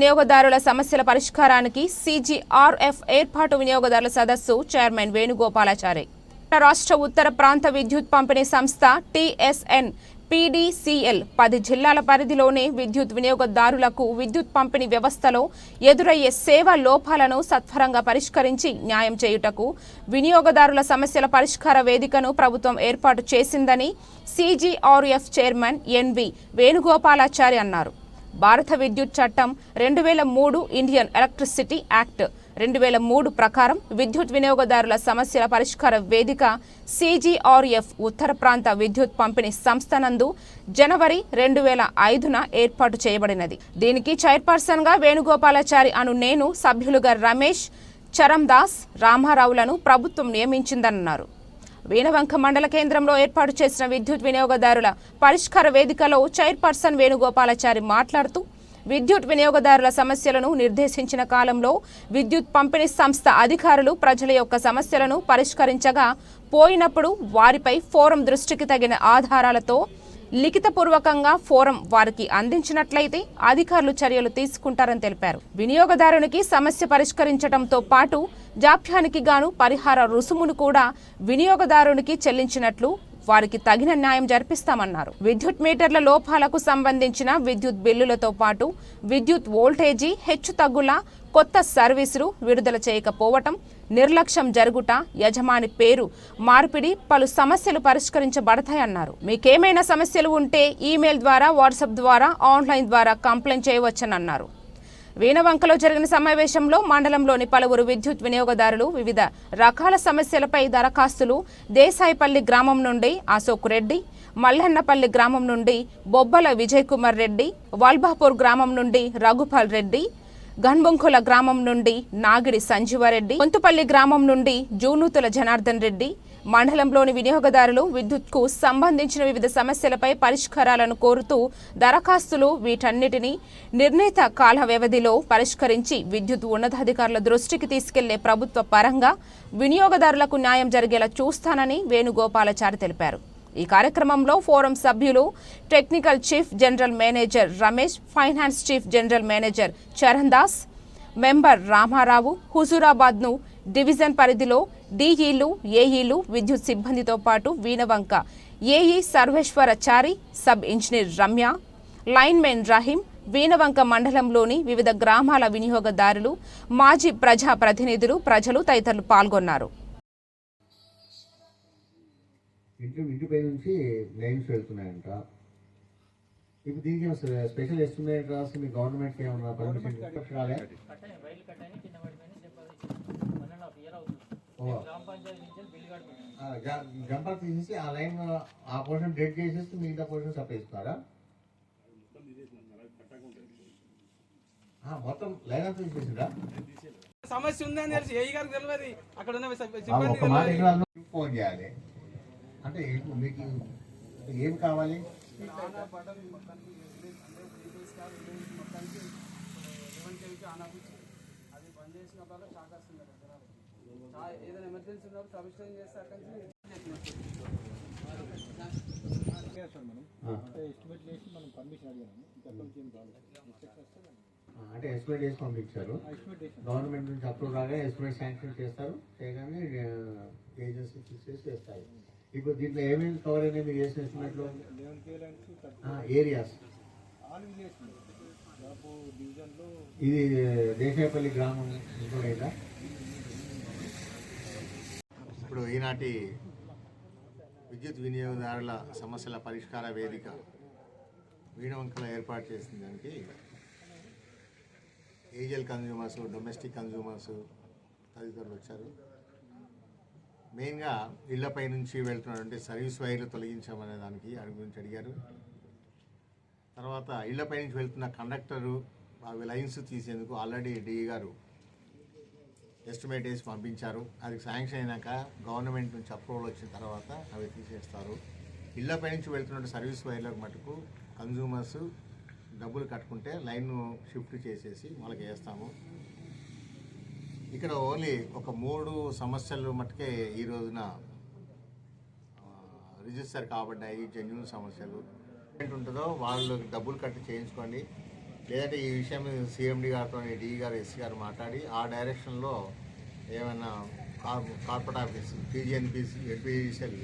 వినియోగదారుల సమస్యల పరిష్కారానికి సీజీఆర్ఎఫ్ ఏర్పాటు వినియోగదారుల సదస్సు చైర్మన్ వేణుగోపాలాచారి. రాష్ట్ర ఉత్తర ప్రాంత విద్యుత్ పంపిణీ సంస్థ టీఎస్ఎన్ పీడీసీఎల్ పది జిల్లాల పరిధిలోనే విద్యుత్ వినియోగదారులకు విద్యుత్ పంపిణీ వ్యవస్థలో ఎదురయ్యే సేవ లోపాలను సత్వరంగా పరిష్కరించి న్యాయం చేయుటకు వినియోగదారుల సమస్యల పరిష్కార వేదికను ప్రభుత్వం ఏర్పాటు చేసిందని సీజీఆర్ఎఫ్ చైర్మన్ ఎన్వి వేణుగోపాలాచారి అన్నారు. భారత విద్యుత్ చట్టం రెండు వేల మూడు ఇండియన్ ఎలక్ట్రిసిటీ యాక్ట్ రెండు వేల మూడు ప్రకారం విద్యుత్ వినియోగదారుల సమస్యల పరిష్కార వేదిక సీజీఆర్ఎఫ్ ఉత్తర ప్రాంత విద్యుత్ పంపిణీ సంస్థ నందు జనవరి రెండు వేల ఐదున ఏర్పాటు చేయబడినది. దీనికి చైర్పర్సన్గా వేణుగోపాలాచారి అను నేను సభ్యులుగా రమేష్ చరందాస్ రామారావులను ప్రభుత్వం నియమించిందన్నారు. వీణవంక మండల కేంద్రంలో ఏర్పాటు చేసిన విద్యుత్ వినియోగదారుల పరిష్కార వేదికలో చైర్పర్సన్ వేణుగోపాలాచారి మాట్లాడుతూ విద్యుత్ వినియోగదారుల సమస్యలను నిర్దేశించిన కాలంలో విద్యుత్ పంపిణీ సంస్థ అధికారులు ప్రజల యొక్క సమస్యలను పరిష్కరించగా పోయినప్పుడు వారిపై ఫోరం దృష్టికి తగిన ఆధారాలతో లిఖితపూర్వకంగా ఫోరం వారికి అందించినట్లయితే అధికారులు చర్యలు తీసుకుంటారని తెలిపారు. వినియోగదారునికి సమస్య పరిష్కరించడంతో పాటు జాప్యానికి గాను పరిహార రుసుమును కూడా వినియోగదారునికి చెల్లించినట్లు వారికి తగిన న్యాయం జరిపిస్తామన్నారు. విద్యుత్ మీటర్ల లోపాలకు సంబంధించిన విద్యుత్ బిల్లులతో పాటు విద్యుత్ వోల్టేజీ హెచ్చు తగ్గుల కొత్త సర్వీసులు విడుదల చేయకపోవటం నిర్లక్ష్యం జరుగుట యజమాని పేరు మార్పిడి పలు సమస్యలు పరిష్కరించబడతాయన్నారు. మీకేమైనా సమస్యలు ఉంటే ఈమెయిల్ ద్వారా వాట్సాప్ ద్వారా ఆన్లైన్ ద్వారా కంప్లైంట్ చేయవచ్చనన్నారు. వీణవంకలో జరిగిన సమావేశంలో మండలంలోని పలువురు విద్యుత్ వినియోగదారులు వివిధ రకాల సమస్యలపై దరఖాస్తులు దేశాయిపల్లి గ్రామం నుండి అశోక్ రెడ్డి మల్లన్నపల్లి గ్రామం నుండి బొబ్బల విజయ్ కుమార్ రెడ్డి వల్బాపూర్ గ్రామం నుండి రఘుపాల్ రెడ్డి గన్బొంకుల గ్రామం నుండి నాగిడి సంజీవారెడ్డి కొంతుపల్లి గ్రామం నుండి జూనూతుల జనార్దన్ రెడ్డి మండలంలోని వినియోగదారులు విద్యుత్కు సంబంధించిన వివిధ సమస్యలపై పరిష్కారాలను కోరుతూ దరఖాస్తులు వీటన్నిటిని నిర్ణీత కాల వ్యవధిలో పరిష్కరించి విద్యుత్ ఉన్నతాధికారుల దృష్టికి తీసుకెళ్ళే ప్రభుత్వ పరంగా వినియోగదారులకు న్యాయం జరిగేలా చూస్తానని వేణుగోపాలచారి తెలిపారు. ఈ కార్యక్రమంలో ఫోరం సభ్యులు technical chief general manager Ramesh finance chief general manager Charan Das member Ramarao హుజూరాబాద్ను division పరిధిలో డీఈలు ఏఈలు విద్యుత్ సిబ్బందితో పాటు Veenavanka AE Sarveswarachari sub engineer Ramya linemen Rahim Veenavanka మండలంలోని వివిధ గ్రామాల వినియోగదారులు మాజీ ప్రజా ప్రతినిధులు ప్రజలు తదితరులు పాల్గొన్నారు. ఇంటి ఇంటిపై నుంచి లైన్స్ వెళ్తున్నాయంట. ఇప్పుడు దీనికి స్పెషల్ ఎస్టిమేట్ రాసి మీ గవర్నమెంట్కి ఏమన్నా పర్మిషన్ రాలే? జంపర్ తీసేసి ఆ లైన్ ఆ పోర్షన్ డెడ్ చేసేసి మిగతా పోర్షన్ ఆ, మొత్తం లైన్ అంతా తీసేసిందా? సమస్య ఉందని తెలిసి ఏ గారికి తెలియదు. అక్కడ ఉన్న సిబ్బంది ఫోన్ చేయాలి. అంటే మీకు ఏం కావాలి? అది బంద్ షాక్ వస్తుంది ఏదైనా ఎమర్జెన్సీ ఉన్నప్పుడు సబ్స్టేషన్ చేస్తే అక్కడి నుంచి ఆ. ఆ, అంటే ఎస్టిమేట్ చేసి పంపించారు. గవర్నమెంట్ నుంచి అప్రూవ్ రాగా ఎస్టిమేట్ శాంక్షన్ చేస్తారు. చేయగానే ఏజెన్సీ ఫిక్స్ చేసి చేస్తారు. ఇప్పుడు దీంట్లో ఏమేమి కవర్ అయినాయి మీరు చేసిన ఎస్టిమేట్లో ఏరియాస్ ఇది దేశాయపల్లి గ్రామం ఇంకోటైందా ఇప్పుడు ఈనాటి విద్యుత్ వినియోగదారుల సమస్యల పరిష్కార వేదిక వీణవంకల ఏర్పాటు చేసిన దానికి ఏజియల్ కన్జ్యూమర్స్ డొమెస్టిక్ కన్జ్యూమర్స్ తదితరులు వచ్చారు. మెయిన్గా ఇళ్ళపై నుంచి వెళ్తున్నటువంటి సర్వీస్ వైర్లు తొలగించామనే దానికి దాని గురించి అడిగారు. తర్వాత ఇళ్ళపై నుంచి వెళ్తున్న కండక్టరు అవి లైన్స్ తీసేందుకు ఆల్రెడీ డిఈ గారు ఎస్టిమేట్ వేసి పంపించారు. అది శాంక్షన్ అయినాక గవర్నమెంట్ నుంచి అప్రూవల్ వచ్చిన తర్వాత అవి తీసేస్తారు. ఇళ్ళపై నుంచి వెళ్తున్న సర్వీస్ వైర్లకు మటుకు కన్జ్యూమర్స్ డబ్బులు కట్టుకుంటే లైన్ షిఫ్ట్ చేసేసి వాళ్ళకి వేస్తాము. ఇక్కడ ఓన్లీ ఒక మూడు సమస్యలు మటుకే ఈ రోజున రిజిస్టర్ కాబడ్డాయి. జెన్యున్ సమస్యలు. ఏంటి ఉంటుందో వాళ్ళు డబ్బులు కట్టి చేయించుకోండి. లేదంటే ఈ విషయం మీద సీఎండి గారితో డిఈ గారు ఎస్సీ గారు మాట్లాడి ఆ డైరెక్షన్లో ఏమైనా కార్ కార్పొరేట్ ఆఫీస్ టీజీఎన్పిసి ఎడ్పిజిసిఎల్